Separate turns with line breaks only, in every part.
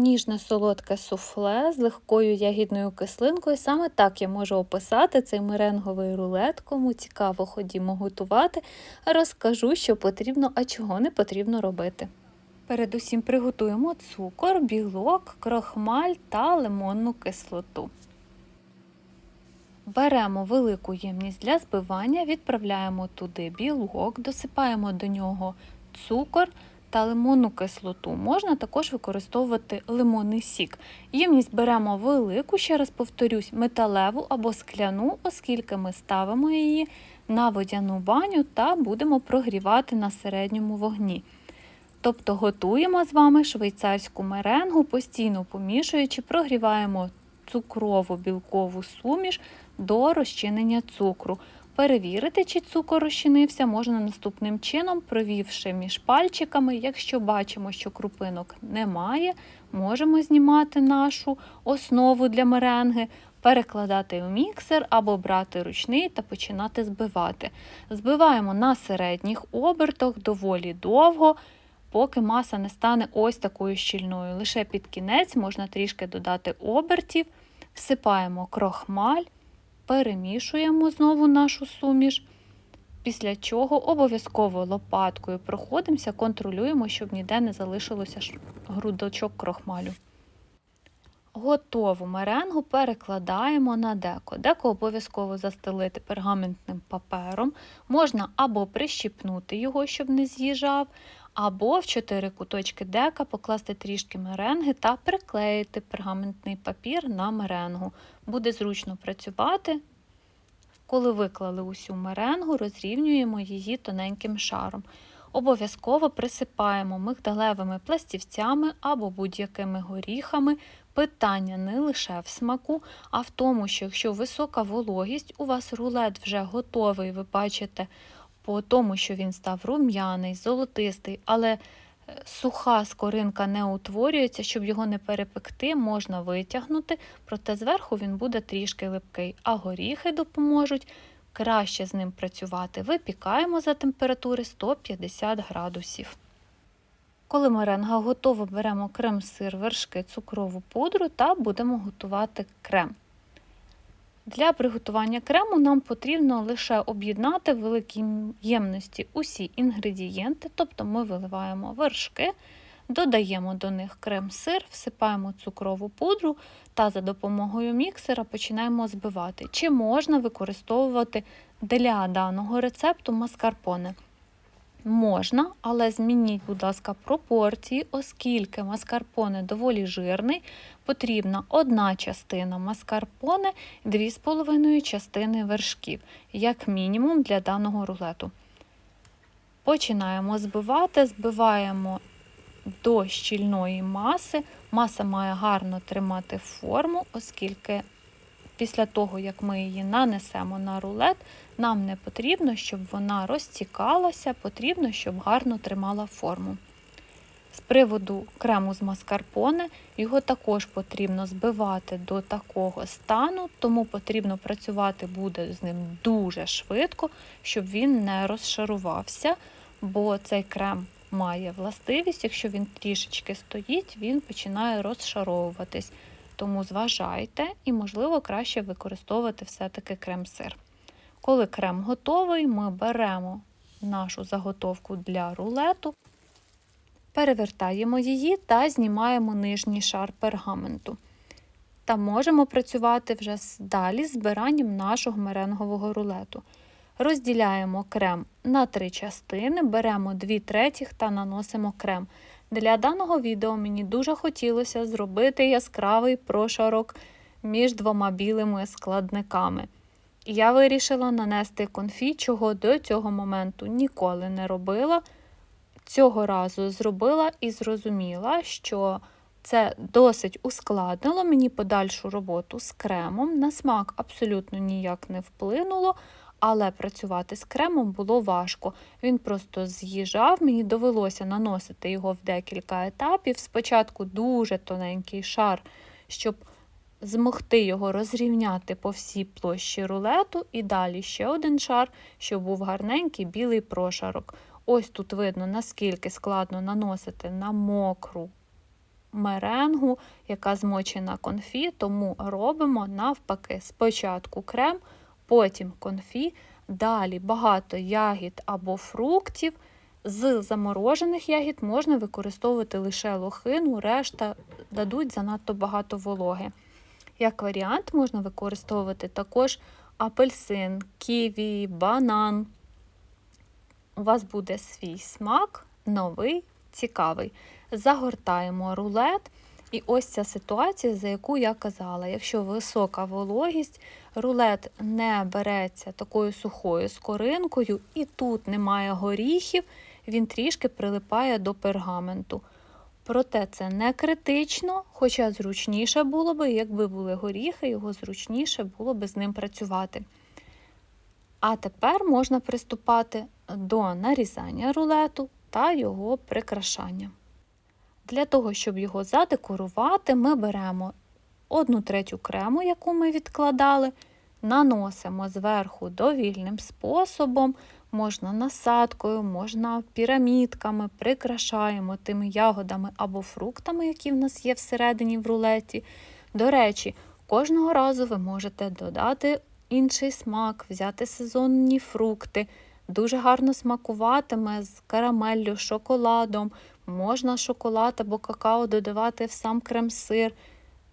ніжне солодке суфле з легкою ягідною кислинкою. Саме так я можу описати цей меренговий рулет. Кому цікаво, ходімо готувати. Розкажу, що потрібно, а чого не потрібно робити. Передусім приготуємо цукор, білок, крохмаль та лимонну кислоту. Беремо велику ємність для збивання, відправляємо туди білок, досипаємо до нього цукор та лимонну кислоту. Можна також використовувати лимонний сік. Ємність беремо велику, ще раз повторюсь, металеву або скляну, оскільки ми ставимо її на водяну баню та будемо прогрівати на середньому вогні. Тобто готуємо з вами швейцарську меренгу, постійно помішуючи, прогріваємо цукрову білкову суміш до розчинення цукру. Перевірити, чи цукор розчинився, можна наступним чином, провівши між пальчиками. Якщо бачимо, що крупинок немає, можемо знімати нашу основу для меренги, перекладати в міксер або брати ручний та починати збивати. Збиваємо на середніх обертах доволі довго. Поки маса не стане ось такою щільною. Лише під кінець можна трішки додати обертів, всипаємо крохмаль, перемішуємо знову нашу суміш, після чого обов'язково лопаткою проходимося, контролюємо, щоб ніде не залишилося грудочок крохмалю. Готову меренгу перекладаємо на деко. Деко обов'язково застелити пергаментним папером. Можна або прищіпнути його, щоб не з'їжджав, або в чотири куточки дека покласти трішки меренги та приклеїти пергаментний папір на меренгу. Буде зручно працювати. Коли виклали усю меренгу, розрівнюємо її тоненьким шаром. Обов'язково присипаємо мигдалевими пластівцями або будь-якими горіхами. Питання не лише в смаку, а в тому, що якщо висока вологість, у вас рулет вже готовий, ви бачите по тому, що він став рум'яний, золотистий, але е, суха скоринка не утворюється, щоб його не перепекти, можна витягнути, проте зверху він буде трішки липкий, а горіхи допоможуть краще з ним працювати. Випікаємо за температури 150 градусів. Коли меренга готова, беремо крем-сир, вершки, цукрову пудру та будемо готувати крем. Для приготування крему нам потрібно лише об'єднати в великій ємності усі інгредієнти, тобто ми виливаємо вершки, додаємо до них крем-сир, всипаємо цукрову пудру та за допомогою міксера починаємо збивати. Чи можна використовувати для даного рецепту маскарпоне? Можна, але змініть, будь ласка, пропорції, оскільки маскарпоне доволі жирний, потрібна одна частина маскарпоне 2,5 частини вершків, як мінімум для даного рулету. Починаємо збивати, збиваємо до щільної маси. Маса має гарно тримати форму, оскільки після того, як ми її нанесемо на рулет, нам не потрібно, щоб вона розтікалася, потрібно, щоб гарно тримала форму. З приводу крему з маскарпоне, його також потрібно збивати до такого стану, тому потрібно працювати буде з ним дуже швидко, щоб він не розшарувався, бо цей крем має властивість, якщо він трішечки стоїть, він починає розшаровуватись. Тому зважайте і, можливо, краще використовувати все-таки крем-сир. Коли крем готовий, ми беремо нашу заготовку для рулету, перевертаємо її та знімаємо нижній шар пергаменту. Та можемо працювати вже далі з збиранням нашого меренгового рулету. Розділяємо крем на три частини, беремо 2 третіх та наносимо крем. Для даного відео мені дуже хотілося зробити яскравий прошарок між двома білими складниками. Я вирішила нанести конфі, чого до цього моменту ніколи не робила. Цього разу зробила і зрозуміла, що це досить ускладнило мені подальшу роботу з кремом. На смак абсолютно ніяк не вплинуло, але працювати з кремом було важко. Він просто з'їжджав, мені довелося наносити його в декілька етапів. Спочатку дуже тоненький шар, щоб змогти його розрівняти по всій площі рулету, і далі ще один шар, щоб був гарненький білий прошарок. Ось тут видно, наскільки складно наносити на мокру меренгу, яка змочена конфі, тому робимо навпаки. Спочатку крем, потім конфі, далі багато ягід або фруктів. З заморожених ягід можна використовувати лише лохину, решта дадуть занадто багато вологи. Як варіант, можна використовувати також апельсин, ківі, банан. У вас буде свій смак, новий, цікавий. Загортаємо рулет. І ось ця ситуація, за яку я казала. Якщо висока вологість, рулет не береться такою сухою скоринкою, і тут немає горіхів, він трішки прилипає до пергаменту. Проте це не критично, хоча зручніше було би, якби були горіхи, його зручніше було би з ним працювати. А тепер можна приступати до нарізання рулету та його прикрашання. Для того, щоб його задекорувати, ми беремо 1 третю крему, яку ми відкладали, наносимо зверху довільним способом, можна насадкою, можна пірамідками, прикрашаємо тими ягодами або фруктами, які в нас є всередині в рулеті. До речі, кожного разу ви можете додати інший смак, взяти сезонні фрукти. Дуже гарно смакуватиме з карамеллю, шоколадом. Можна шоколад або какао додавати в сам крем-сир.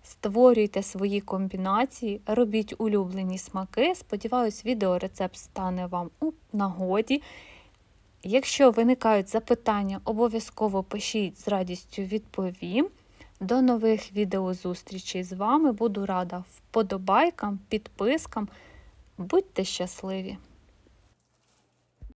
Створюйте свої комбінації, робіть улюблені смаки. Сподіваюсь, відеорецепт стане вам у нагоді. Якщо виникають запитання, обов'язково пишіть з радістю відповім. До нових відеозустрічей з вами. Буду рада вподобайкам, підпискам. Будьте щасливі!